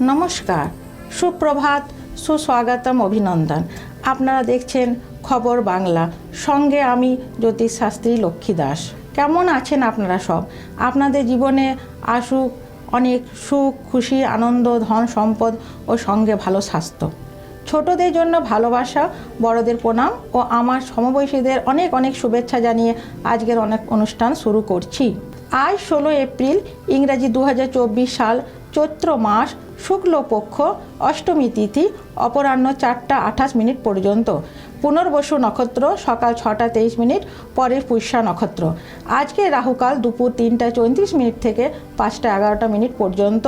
নমস্কার, সুপ্রভাত, সুস্বাগতম অভিনন্দন। আপনারা দেখছেন খবর বাংলা। সঙ্গে আমি জ্যোতিষ শাস্ত্রী লক্ষ্মী দাস। কেমন আছেন আপনারা সব? আপনাদের জীবনে আসুক, অনেক সুখ, খুশি, আনন্দ, ধন সম্পদ ও সঙ্গে ভালো স্বাস্থ্য। ছোটদের জন্য ভালোবাসা, বড়দের প্রণাম ও আমার সমবয়সীদের অনেক অনেক শুভেচ্ছা জানিয়ে আজকের অনেক অনুষ্ঠান শুরু করছি। আজ ষোলো এপ্রিল, ইংরাজি দু সাল চৈত্র মাস শুক্লপক্ষ অষ্টমী তিথি অপরাহ্ন চারটা আঠাশ মিনিট পর্যন্ত। পুনর্বসু নক্ষত্র সকাল ছটা তেইশ মিনিট পরে পুষ্যা নক্ষত্র। আজকে রাহুকাল দুপুর তিনটা চৌত্রিশ মিনিট থেকে পাঁচটা এগারোটা মিনিট পর্যন্ত।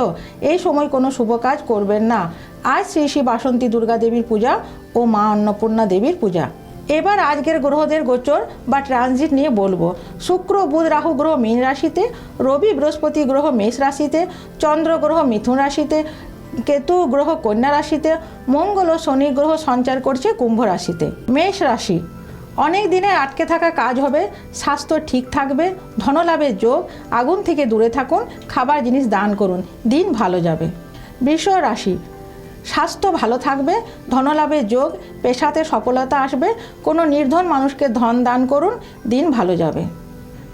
এই সময় কোনো শুভ কাজ করবেন না। আজ শ্রী শ্রী বাসন্তী দুর্গা দেবীর পূজা ও মা অন্নপূর্ণা দেবীর পূজা। এবার আজকের গ্রহদের গোচর বা ট্রানজিট নিয়ে বলব। শুক্র, বুধ, রাহু গ্রহ মীন রাশিতে, রবি বৃহস্পতি গ্রহ মেষ রাশিতে, চন্দ্র গ্রহ মিথুন রাশিতে, কেতু গ্রহ কন্যা রাশিতে, মঙ্গল ও শনি গ্রহ সঞ্চার করছে কুম্ভ রাশিতে। মেষ রাশি, অনেক দিনে আটকে থাকা কাজ হবে, স্বাস্থ্য ঠিক থাকবে, ধনলাভের যোগ, আগুন থেকে দূরে থাকুন, খাবার জিনিস দান করুন, দিন ভালো যাবে। বৃষ রাশি স্বাস্থ্য ভালো থাকবে, ধনলাভের যোগ, পেশাতে সফলতা আসবে, কোনো নির্ধন মানুষকে ধন দান করুন, দিন ভালো যাবে।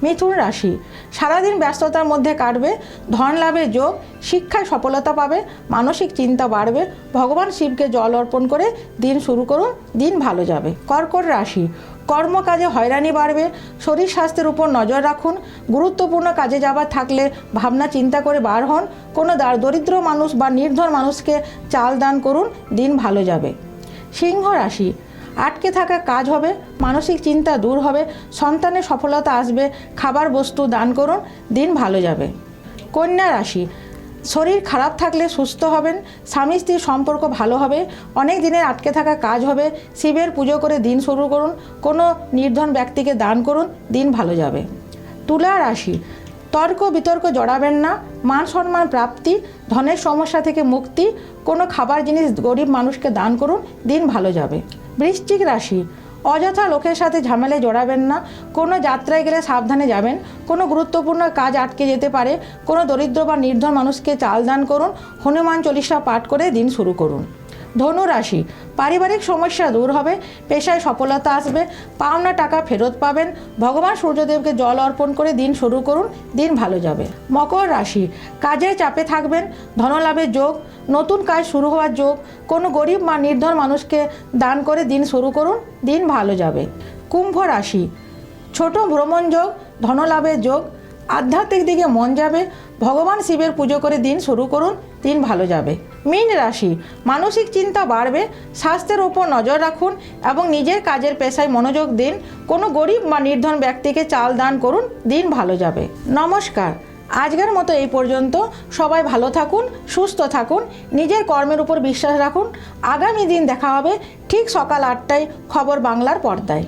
মিথুন রাশি। সারাদিন ব্যস্ততার মধ্যে কাটবে, ধন লাভের যোগ, শিক্ষায় সফলতা পাবে, মানসিক চিন্তা বাড়বে, ভগবান শিবকে জল অর্পণ করে দিন শুরু করুন, দিন ভালো যাবে। কর্কট রাশি, কর্মকাজে হয়রানি বাড়বে, শরীর স্বাস্থ্যের উপর নজর রাখুন, গুরুত্বপূর্ণ কাজে যাবার থাকলে ভাবনা চিন্তা করে বার হন, কোনো দরিদ্র মানুষ বা নির্ধন মানুষকে চাল দান করুন, দিন ভালো যাবে। সিংহ রাশি আটকে থাকা কাজ হবে, মানসিক চিন্তা দূর হবে, সন্তানের সফলতা আসবে, খাবার বস্তু দান করুন, দিন ভালো যাবে। কন্যা রাশি, শরীর খারাপ থাকলে সুস্থ হবেন, স্বামী স্ত্রীর সম্পর্ক ভালো হবে, অনেক দিনের আটকে থাকা কাজ হবে, শিবের পুজো করে দিন শুরু করুন, কোনো নির্ধন ব্যক্তিকে দান করুন, দিন ভালো যাবে। তুলা রাশি, তর্ক বিতর্ক জড়াবেন না মান সম্মান প্রাপ্তি, ধনের সমস্যা থেকে মুক্তি, কোনো খাবার জিনিস গরিব মানুষকে দান করুন, দিন ভালো যাবে। বৃশ্চিক রাশি, অযথা লোকের সাথে ঝামেলায় জড়াবেন না, কোনো যাত্রায় গেলে সাবধানে যাবেন, কোনো গুরুত্বপূর্ণ কাজ আটকে যেতে পারে, কোনো দরিদ্র বা নির্ধন মানুষকে চাল দান করুন, হনুমান চল্লিশা পাঠ করে দিন শুরু করুন। ধনু রাশি পারিবারিক সমস্যা দূর হবে, পেশায় সফলতা আসবে, পাওনা টাকা ফেরত পাবেন। ভগবান সূর্যদেবকে জল অর্পণ করে দিন শুরু করুন, দিন ভালো যাবে। মকর রাশি কাজের চাপে থাকবেন, ধনলাভের যোগ, নতুন কাজ শুরু হওয়ার যোগ, কোনো গরিব বা নির্ধন মানুষকে দান করে দিন শুরু করুন, দিন ভালো যাবে। কুম্ভ রাশি, ছোট ভ্রমণ যোগ, ধনলাভের যোগ আধ্যাত্মিক দিকে মন যাবে, ভগবান শিবের পুজো করে দিন শুরু করুন, দিন ভালো যাবে। মীন রাশি, মানসিক চিন্তা বাড়বে, স্বাস্থ্যের উপর নজর রাখুন এবং নিজের কাজের পেশায় মনোযোগ দিন। কোনো গরিব বা নির্ধন ব্যক্তিকে চাল দান করুন, দিন ভালো যাবে। নমস্কার। আজকের মতো এই পর্যন্ত। সবাই ভালো থাকুন, সুস্থ থাকুন, নিজের কর্মের উপর বিশ্বাস রাখুন। আগামী দিন দেখা হবে ঠিক সকাল আটটায় খবর বাংলার পর্দায়।